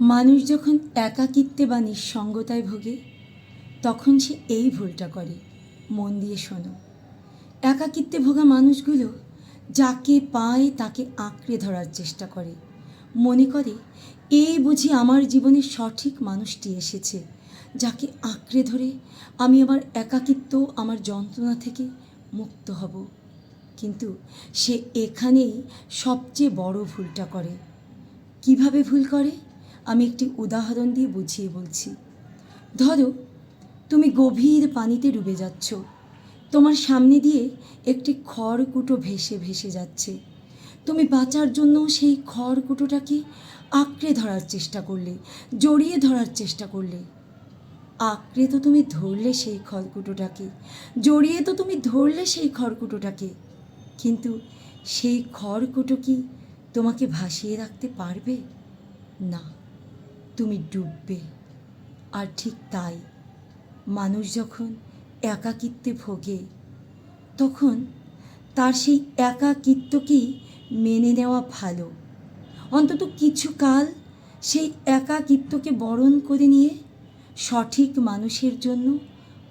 মানুষ যখন একাকিত্বে বা নিঃসঙ্গতায় ভোগে, তখন সে এই ভুলটা করে। মন দিয়ে শোনো। একাকিত্বে ভোগা মানুষগুলো যাকে পায় তাকে আঁকড়ে ধরার চেষ্টা করে। মনে করে এই বুঝি আমার জীবনের সঠিক মানুষটি এসেছে, যাকে আঁকড়ে ধরে আমি আমার একাকিত্ব, আমার যন্ত্রণা থেকে মুক্ত হব। কিন্তু সে এখানেই সবচেয়ে বড় ভুলটা করে। কীভাবে ভুল করে? আমি একটি উদাহরণ দিয়ে বুঝিয়ে বলছি। ধরো, তুমি গভীর পানিতে ডুবে যাচ্ছ। তোমার সামনে দিয়ে একটি খড়কুটো ভেসে ভেসে যাচ্ছে। তুমি বাঁচার জন্য সেই খড়কুটোটাকে আঁকড়ে ধরার চেষ্টা করলে, জড়িয়ে ধরার চেষ্টা করলে। আঁকড়ে তো তুমি ধরলে সেই খড়কুটোটাকে, জড়িয়ে তো তুমি ধরলে সেই খড়কুটোটাকে। কিন্তু সেই খড়কুটো কি তোমাকে ভাসিয়ে রাখতে পারবে? না। তুমি ডুববে। আর ঠিক তাই, মানুষ যখন একাকিত্বে ভোগে, তখন তার সেই একাকিত্বকেই মেনে নেওয়া ভালো। অন্তত কিছু কাল সেই একাকিত্বকে বরণ করে নিয়ে সঠিক মানুষের জন্য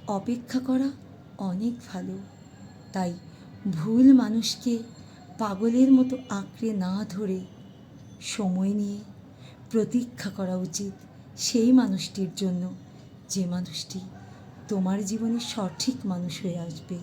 অপেক্ষা করা অনেক ভালো। তাই ভুল মানুষকে পাগলের মতো আঁকড়ে না ধরে সময় নিয়ে প্রতীক্ষা করা উচিত সেই মানুষটির জন্য যে মানুষটি তোমার জীবনে সঠিক মানুষ হয়ে আসবে।